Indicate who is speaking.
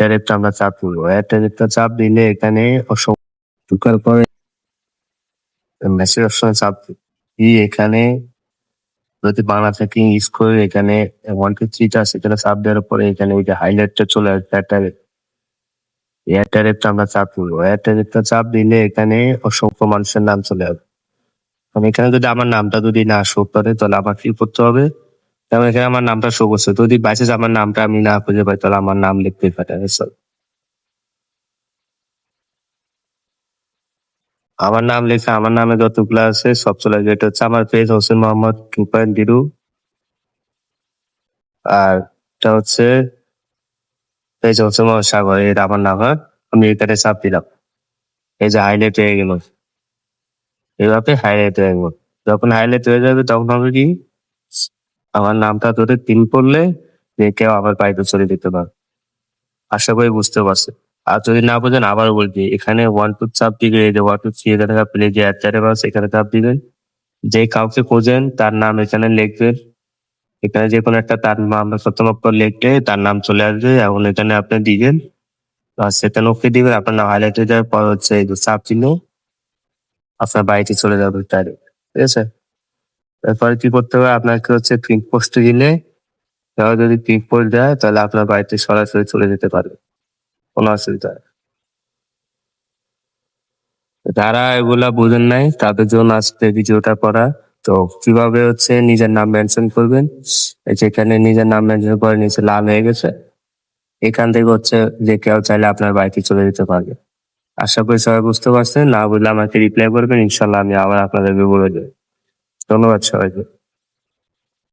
Speaker 1: ট্যারিফটা আমরা চাপ দিব এয়ার ট্যারিফটা চাপ দিলে এখানে ঢোকার পরে মেসেজ অপশনে চাপ দিয়ে এখানে যদি বাংলা থেকে ইউজ করে এখানে ওয়ান টু থ্রিটা আছে এখানে চাপ দেওয়ার পরে এখানে ওই যে হাইলাইটটা চলে আসবে এয়ার ট্যারিফ এয়ার ট্যারিফটা আমরা চাপ দিব এয়ার ট্যারিফটা চাপ দিলে এখানে অসংখ্য মানুষের নাম চলে আসবে। এখানে যদি আমার নামটা যদি না শো করে তাহলে আমার কি করতে হবে? এখানে আমার নামটা শো করছে। যদি বাইসেস আমার নামটা আমি না খুঁজে পাই, তাহলে আমার নাম লিখতে পারে। আমার নাম লেখা, আমার নামে যতগুলো আছে, সব চলে আসবে এটা হচ্ছে আমার page Hossain Mohammad two point zero আর এটা হচ্ছে পেজ হোসেন মোহাম্মদ সাগর এটা আমার নাম হ্যাঁ? আমি এখানে চাপ দিলাম। এই যে হাইলাইট হয়ে গেল। এইভাবে হাইলাইট হয়ে গেল। যখন হাইলাইট হয়ে যাবে, তখন হবে কি? আমার নামটা ধরে তিন পড়লে যে কেউ আবার বাড়িতে চলে যেতে পারে। আশা করি বুঝতে পারছে। আর যদি না বোঝেন আবার বলছি, এখানে ওয়ান টু চাপ যে ওয়ান টু থ্রি এখানে প্লে যে চারে আছে, এখানে চাপ দিবেন। যে কাউকে খোঁজেন, তার নাম এখানে লিখবেন। এখানে যে কোনো একটা তার নাম অক্ষর লিখলে তার নাম চলে আসবে এবং এখানে আপনি দিবেন। আর সেখানে ওকে দিবেন, আপনার নাম হাইলাইট হয়ে যাবে, পর হচ্ছে চাপ চিহ্ন, আপনার বাড়িতে চলে যাবে তাহলে ঠিক আছে? এরপরে কি করতে হবে? আপনাকে হচ্ছে পিঙ্ক পোস্ট দিলে কেউ যদি পিঙ্ক পোস্ট দেয়, তাহলে আপনার বাড়িতে সরাসরি চলে যেতে পারবে। কোনো অসুবিধা। যারা এগুলা বোঝেন নাই, তাদের জন্য আজকে ভিডিওটা করা। তো কীভাবে হচ্ছে নিজের নাম মেনশন করবেন? এই যে এখানে নিজের নাম মেনশন করে নিচে লাল হয়ে গেছে। এখান থেকে হচ্ছে যে কেউ চাইলে আপনার বাড়িতে চলে যেতে পারবে। আশা করি সবাই বুঝতে পারছেন। না বুঝলে আমাকে রিপ্লাই করবেন। ইনশাল্লাহ আমি আবার আপনাদেরকে বলে দেবো। ধন্যবাদ সবাইকে।